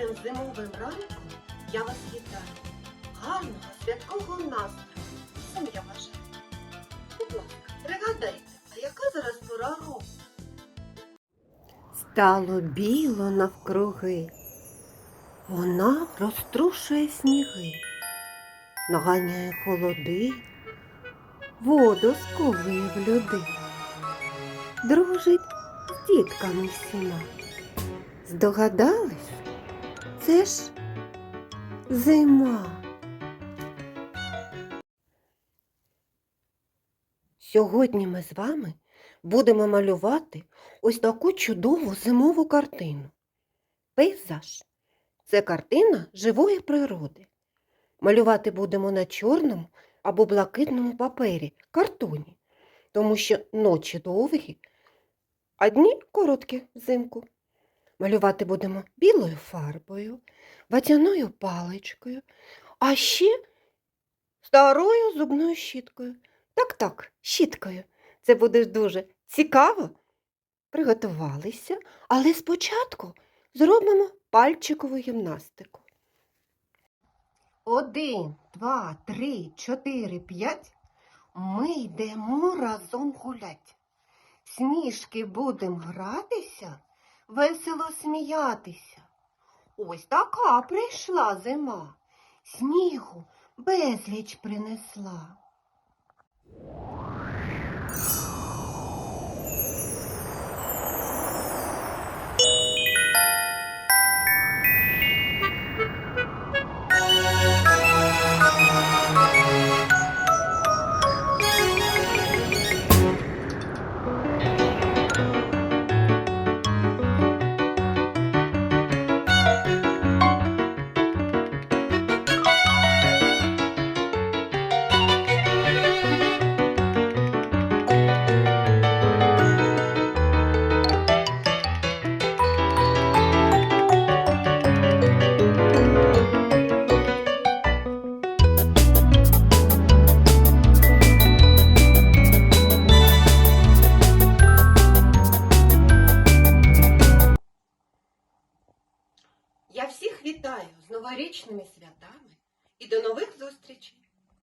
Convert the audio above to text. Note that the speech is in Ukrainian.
теплим зимовим ранком я вас вітаю. Гарного святкового настрою. Всім я бажаю. Будь ласка, пригадайте, а яка зараз пора року? Стало біло навкруги. Вона розтрушує сніги, наганяє холоди, воду сковує в люди, дружить з дітками всіма. Здогадались? Це ж зима. Сьогодні ми з вами будемо малювати ось таку чудову зимову картину. Пейзаж це картина живої природи. Малювати будемо на чорному або блакитному папері, картоні, тому що ночі довгі, а дні короткі взимку. Малювати будемо білою фарбою, ватяною паличкою, а ще старою зубною щіткою. Так, так, щіткою. Це буде дуже цікаво. Приготувалися, але спочатку зробимо пальчикову гімнастику. Один, два, три, чотири, п'ять. Ми йдемо разом гулять. Сніжки будемо гратися, весело сміятися. Ось така прийшла зима. Снігу безліч принесла. Всіх вітаю з новорічними святами і до нових зустрічей!